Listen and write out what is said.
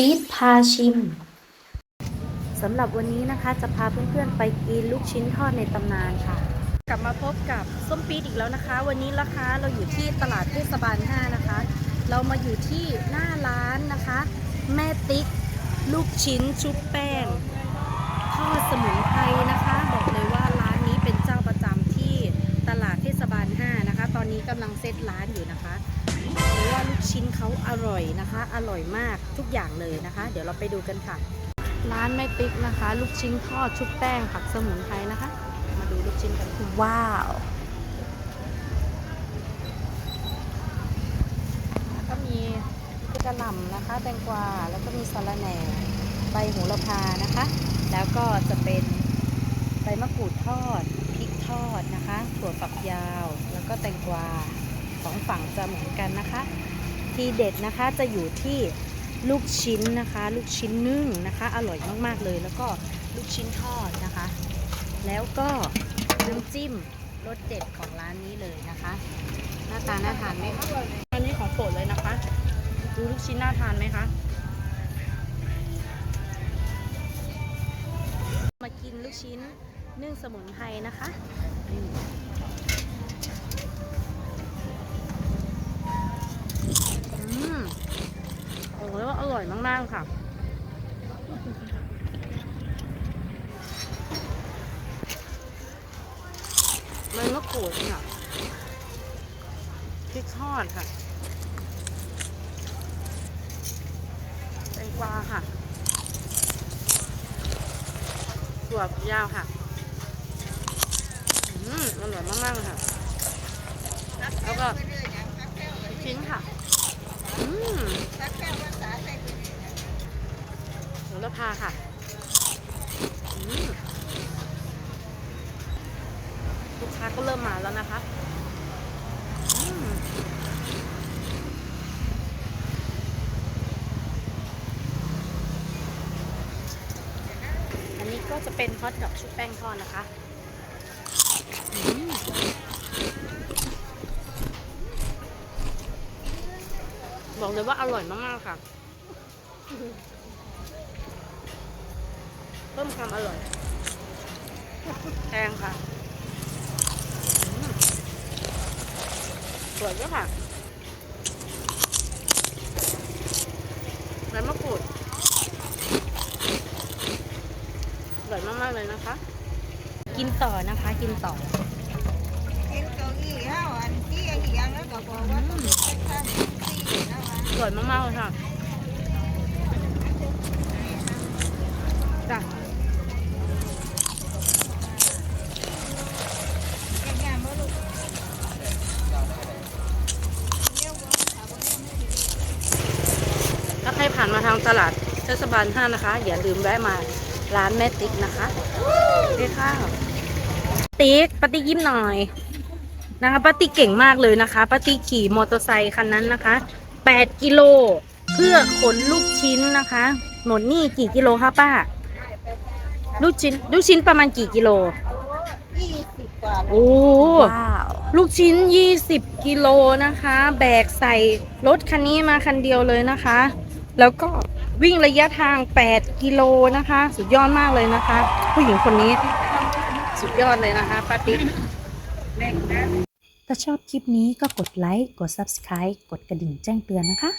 ฟีดพาชิมสำหรับวันนี้นะคะจะพาเพื่อนๆไปกินลูกชิ้นทอดในตำนานค่ะ กลับมาพบกับส้มปี๊ดอีกแล้วนะคะ วันนี้ราคาเราอยู่ที่ตลาดเทศบาล 5 นะคะ เรามาอยู่ที่หน้าร้านนะคะ แม่ติ๊ก ลูกชิ้นชุบแป้งทอดสมุนไพรนะคะ บอกเลยว่าร้านนี้เป็นเจ้าประจำที่ตลาดเทศบาล 5 นะคะ ตอนนี้กำลังเซตร้านอยู่นะคะ เพราะว่าลูกชิ้นเขาอร่อยนะคะ อร่อยมากทุกอย่างเลยนะคะ เดี๋ยวเราไปดูกันค่ะ ร้านแม่ติ๊กนะคะ ลูกชิ้นทอดชุบแป้งผักสมุนไพรนะคะ มาดูลูกชิ้นกันว้าวแล้วก็มีกระหล่ำนะคะ แตงกวาแล้วก็มีสะระแหน่ใบโหระพานะคะ แล้วก็จะเป็นใบมะกรูดทอดพริกทอดนะคะ ถั่วฝักยาว แล้วก็แตงกวา สองฝั่งจะเหมือนกันนะคะ ทีเด็ดนะคะจะอยู่ที่ลูกชิ้นนะคะ ลูกชิ้นนึ่งนะคะ อร่อยมากๆเลย แล้วก็ลูกชิ้นทอดนะคะ แล้วก็น้ำจิ้มรสเด็ดของร้านนี้เลยนะคะ หน้าตาน่าทานไหมคะอันนี้ของโปรดเลยนะคะ ดูลูกชิ้นน่าทานไหมคะมากินลูกชิ้นนึ่งสมุนไพรนะคะ มากค่ะ มันมะกรูดเนี่ยพริกทอดค่ะแตงกวาค่ะถั่วยาวค่ะ อืมอร่อยมากๆค่ะ แล้วก็ชิ้นค่ะ อืม โหระพาค่ะลูกค้าก็เริ่มมาแล้วนะคะอันนี้ก็จะเป็นฮอทดอกชุบแป้งทอดนะคะอบอกเลยว่าอร่อยมาก ๆ ค่ะ พิ่มความอร่อยแพงค่ะสวยด้วยค่ะใบมะกรูดอร่อยมาก ๆ เลยนะคะ กินต่อนะคะ กินต่อ กินเก้าอี้ห้าวันที่ยังอีกอย่างแล้วก็บอกว่าต้องเป็นข้าวที่นะวะสวยมาก ๆ เลยค่ะจ้ะาใครผ่านมาทางตลาดเทศบาล5นะคะ อย่าลืมแวะมาร้านแม่ติ๊กนะคะนี่ค่ะติ๊กปาติ๊กยิ้มหน่อยนะคะป้าติ๊กเก่งมากเลยนะคะป้าติ๊กขี่มอเตอร์ไซคันนั้นนะคะ8กิโลเพื่อขนลูกชิ้นนะคะหมดนี่กี่กิโลคะป้า ลูกชิ้นลูกชิ้นประมาณกี่กิโลยี่สิบกว่าโอ้ลูกชิ้น 20 กิโลนะคะ แบกใส่รถคันนี้มาคันเดียวเลยนะคะ แล้วก็วิ่งระยะทาง 8 กิโลนะคะ สุดยอดมากเลยนะคะ ผู้หญิงคนนี้ สุดยอดเลยนะคะป้าติ๊กถ้าชอบคลิปนี้ก็กดไลค์ กด Subscribe กดกระดิ่งแจ้งเตือนนะคะ